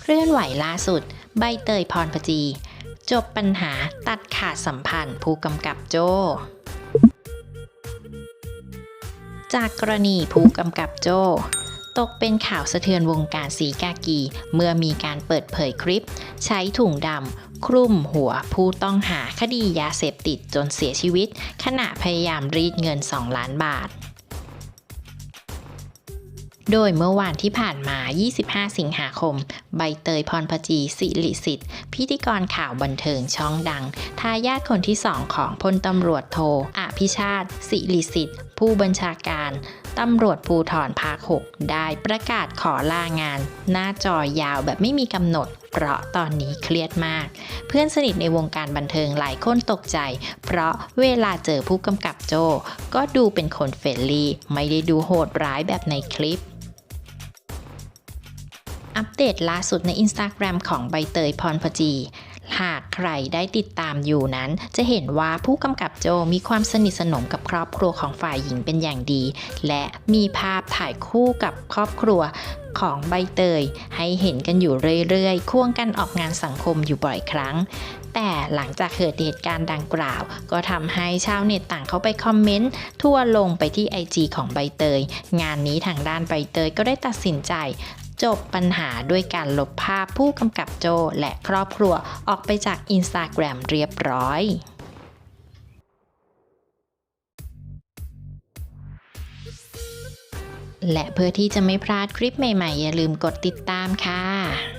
เคลื่อนไหวล่าสุด ใบเตยพรพจี จบปัญหาตัดขาดสัมพันธ์ผู้กำกับโจ จากกรณีผู้กำกับโจ ตกเป็นข่าวสะเทือนวงการสีกากี เมื่อมีการเปิดเผยคลิป ใช้ถุงดำคลุมหัวผู้ต้องหาคดียาเสพติดจนเสียชีวิต ขณะพยายามรีดเงิน 2 ล้านบาท โดยเมื่อวานที่ผ่านมา 25 สิงหาคม ใบเตยพรพจีสิริสิทธิ์ พิธีกรข่าวบันเทิงช่องดัง ทายาทคนที่สองของพลตำรวจโทอภิชาติสิริสิทธิ์ ผู้บัญชาการตำรวจภูธรภาค 6 ได้ประกาศขอลางาน หน้าจอยาวแบบไม่มีกำหนด เพราะตอนนี้เครียดมาก เพื่อนสนิทในวงการบันเทิงหลายคนตกใจ เพราะเวลาเจอผู้กำกับโจ ก็ดูเป็นคนเฟรนลี่ ไม่ได้ดูโหดร้ายแบบในคลิป อัปเดตล่าสุดใน Instagram ของใบเตยพรพจี หากใครได้ติดตามอยู่นั้น จะเห็นว่าผู้กำกับโจมีความสนิทสนมกับครอบครัวของฝ่ายหญิงเป็นอย่างดี และมีภาพถ่ายคู่กับครอบครัวของใบเตย ให้เห็นกันอยู่เรื่อยๆ ควงกันออกงานสังคมอยู่บ่อยครั้ง แต่หลังจากเกิดเหตุการณ์ดังกล่าว ก็ทำให้ชาวเน็ตต่างเข้าไปคอมเมนต์ทั่วลงไปที่ IG ของใบเตย งานนี้ทางด้านใบเตยก็ได้ตัดสินใจ จบปัญหาด้วยการลบภาพผู้กำกับโจและครอบครัวออกไปจาก Instagram เรียบร้อยและเพื่อที่จะไม่พลาดคลิปใหม่ๆ อย่าลืมกดติดตามค่ะ